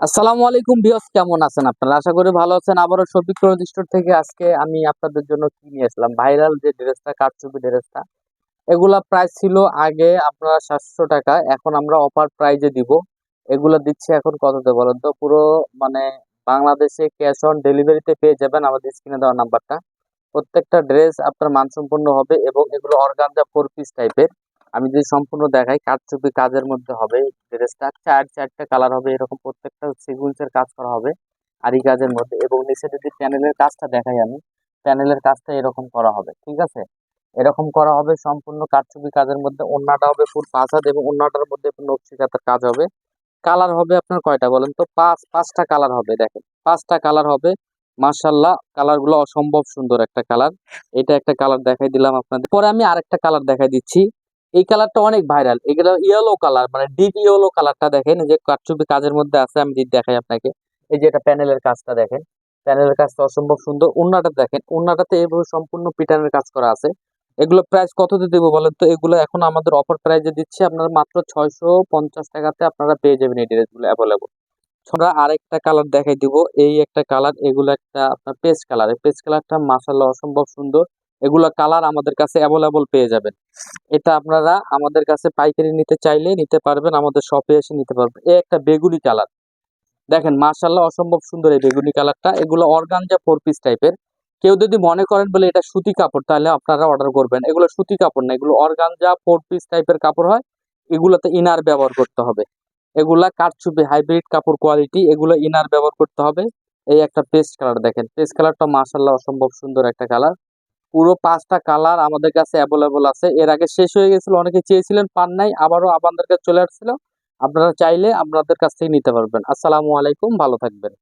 আসসালামু আলাইকুম বিয়স কেমন আছেন আপনারা? আশা করি ভালো আছেন। আবারও শফিক স্টোর থেকে আজকে আমি আপনাদের জন্য কি নিয়ে আসলাম? ভাইরাল যে ড্রেসটা, কারচুপি ড্রেসটা, এগুলা প্রাইস ছিল আগে আপনারা সাতশো টাকা, এখন আমরা অফার প্রাইজে দিব। এগুলা দিচ্ছি এখন কততে বলেন তো? পুরো মানে বাংলাদেশে ক্যাশ অন ডেলিভারিতে পেয়ে যাবেন আমাদের স্ক্রিনে দেওয়া নাম্বারটা প্রত্যেকটা ড্রেস আপনার মানসম্পন্ন হবে এবং এগুলো অর্গানজা ফোর পিস টাইপের আমি যদি সম্পূর্ণ দেখাই কারচুপি কাজের মধ্যে হবে। ড্রেসটা চার, চারটা কালার হবে, এরকম প্রত্যেকটা সিকুয়েন্সের কাজ করা হবে আর আরি কাজের মধ্যে। এবং নিচে যদি প্যানেলের কাজটা দেখাই আমি প্যানেলের কাজটা এরকম করা হবে, ঠিক আছে? এরকম করা হবে, সম্পূর্ণ কারচুপি কাজের মধ্যে। অন্যটা হবে ফুল পাঁচ হাত এবং অন্যটার মধ্যে নকশি কাতার কাজ হবে। কালার হবে আপনার কয়টা বলেন তো? পাঁচ, পাঁচটা কালার হবে, দেখেন। পাঁচটা কালার হবে মার্শাল্লাহ কালারগুলো অসম্ভব সুন্দর একটা কালার এটা একটা কালার দেখাই দিলাম আপনাদের। পরে আমি আরেকটা কালার দেখাই দিচ্ছি। এই কালারটা অনেক ভাইরাল এগুলো ইয়েলো কালার মানে ডিপ ইয়েলো কালারটা দেখেন, এই যে কারচুপি কাজের মধ্যে আছে, আমি দেখাই আপনাকে, এই যে এটা প্যানেলের কাজটা দেখেন প্যানেলের কাজটা অসম্ভব সুন্দর, উন্নাটা দেখেন, উন্নাটাতে এইভাবে সম্পূর্ণ পিটানের কাজ করা আছে, এগুলো প্রাইস কত দিয়ে দেবো বলেন তো, এগুলো এখন আমাদের অফার প্রাইজে দিচ্ছি, আপনারা মাত্র ছয়শো পঞ্চাশ টাকাতে আপনারা পেয়ে যাবেন এই ড্রেসগুলো অ্যাভেলেবল আমরা আরেকটা কালার দেখাই দিব, এই একটা কালার এগুলো একটা আপনার পেস্ট কালার এই পেস্ট কালারটা মাসাল্লাহ অসম্ভব সুন্দর এগুলো কালার আমাদের কাছে অ্যাভেলেবল পেয়ে যাবেন। এটা আপনারা আমাদের কাছে পাইকারি নিতে চাইলে নিতে পারবেন, আমাদের শপে এসে নিতে পারবেন। এ একটা বেগুনি কালার দেখেন মার্শাল্লাহ অসম্ভব সুন্দর এই বেগুনি কালারটা এগুলো অর্গানজা ফোর পিস টাইপের কেউ যদি মনে করেন বলে এটা সুতি কাপড়, তাহলে আপনারা অর্ডার করবেন। এগুলো সুতি কাপড় না, এগুলো অর্গানজা ফোর পিস টাইপের কাপড় হয়। এগুলোতে ইনার ব্যবহার করতে হবে। এগুলা কাঠচুপি হাইব্রিড কাপড় কোয়ালিটি এগুলো ইনার ব্যবহার করতে হবে। এই একটা পেস্ট কালার দেখেন। পেস্ট কালারটা মার্শাল্লাহ অসম্ভব সুন্দর একটা কালার পুরো পাঁচটা কালার আমাদের কাছে অ্যাভেলেবল আছে। এর আগে শেষ হয়ে গেছিল, অনেকে চেয়েছিলেন, পান নাই, আবারও আপনাদের কাছে চলে আসছিল আপনারা চাইলে আপনাদের কাছ থেকে নিতে পারবেন। আসসালামু আলাইকুম, ভালো থাকবেন।